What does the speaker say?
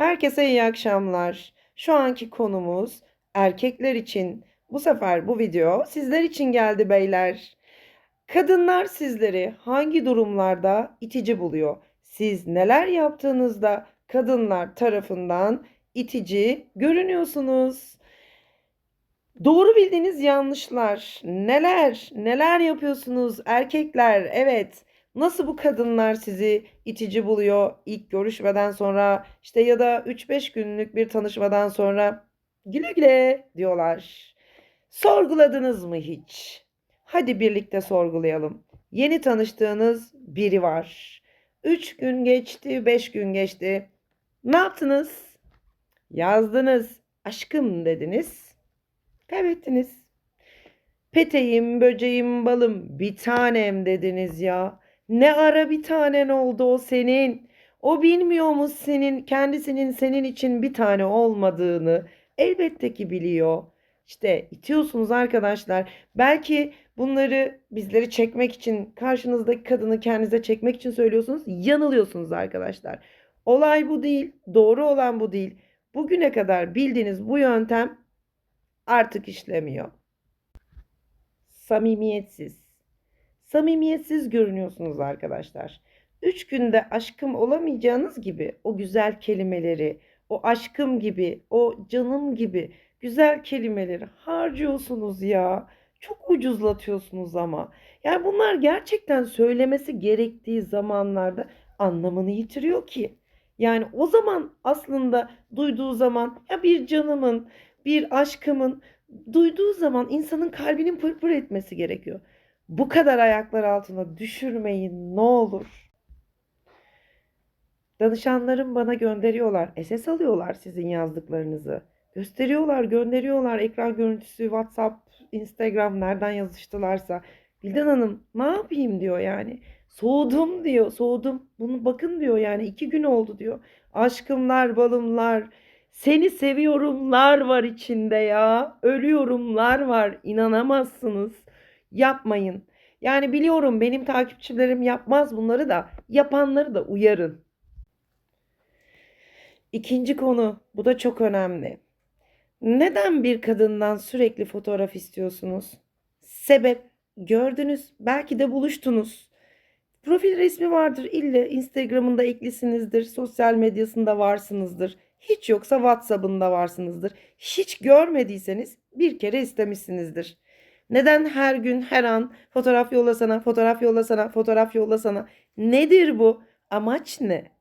Herkese iyi akşamlar. Şu anki konumuz erkekler için. Bu sefer bu video sizler için geldi beyler. Kadınlar sizleri hangi durumlarda itici buluyor? Siz neler yaptığınızda kadınlar tarafından itici görünüyorsunuz? Doğru bildiğiniz yanlışlar. Neler? Neler yapıyorsunuz erkekler? Evet. Nasıl bu kadınlar sizi itici buluyor ilk görüşmeden sonra işte ya da 3-5 günlük bir tanışmadan sonra güle güle diyorlar. Sorguladınız mı hiç? Hadi birlikte sorgulayalım. Yeni tanıştığınız biri var. 3 gün geçti, 5 gün geçti. Ne yaptınız? Yazdınız. Aşkım dediniz. Kaybettiniz. Peteğim, böceğim, balım, bir tanem dediniz ya. Ne ara bir tanen oldu o senin? O bilmiyor mu senin kendisinin senin için bir tane olmadığını? Elbette ki biliyor. İşte itiyorsunuz arkadaşlar. Belki bunları bizleri çekmek için, karşınızdaki kadını kendinize çekmek için söylüyorsunuz. Yanılıyorsunuz arkadaşlar. Olay bu değil. Doğru olan bu değil. Bugüne kadar bildiğiniz bu yöntem artık işlemiyor. Samimiyetsiz. Samimiyetsiz görünüyorsunuz arkadaşlar. Üç günde aşkım olamayacağınız gibi o güzel kelimeleri, o aşkım gibi, o canım gibi güzel kelimeleri harcıyorsunuz ya. Çok ucuzlatıyorsunuz ama. Yani bunlar gerçekten söylemesi gerektiği zamanlarda anlamını yitiriyor ki. Yani o zaman aslında duyduğu zaman ya bir canımın, bir aşkımın duyduğu zaman insanın kalbinin pırpır etmesi gerekiyor. Bu kadar ayaklar altına düşürmeyin ne olur. Danışanlarım bana gönderiyorlar. SS alıyorlar sizin yazdıklarınızı. Gösteriyorlar, gönderiyorlar. Ekran görüntüsü, WhatsApp, Instagram nereden yazıştılarsa. Bildan Hanım ne yapayım diyor yani. Soğudum diyor, soğudum. Bunu bakın diyor yani iki gün oldu diyor. Aşkımlar, balımlar, seni seviyorumlar var içinde ya. Ölüyorumlar var. İnanamazsınız. Yapmayın. Yani biliyorum benim takipçilerim yapmaz bunları da yapanları da uyarın. İkinci konu, bu da çok önemli. Neden bir kadından sürekli fotoğraf istiyorsunuz? Sebep gördünüz, belki de buluştunuz. Profil resmi vardır, ille Instagram'ında eklisinizdir, sosyal medyasında varsınızdır. Hiç yoksa WhatsApp'ında varsınızdır. Hiç görmediyseniz bir kere istemişsinizdir. Neden her gün her an fotoğraf yollasana, fotoğraf yollasana, fotoğraf yollasana? Nedir bu? Amaç ne?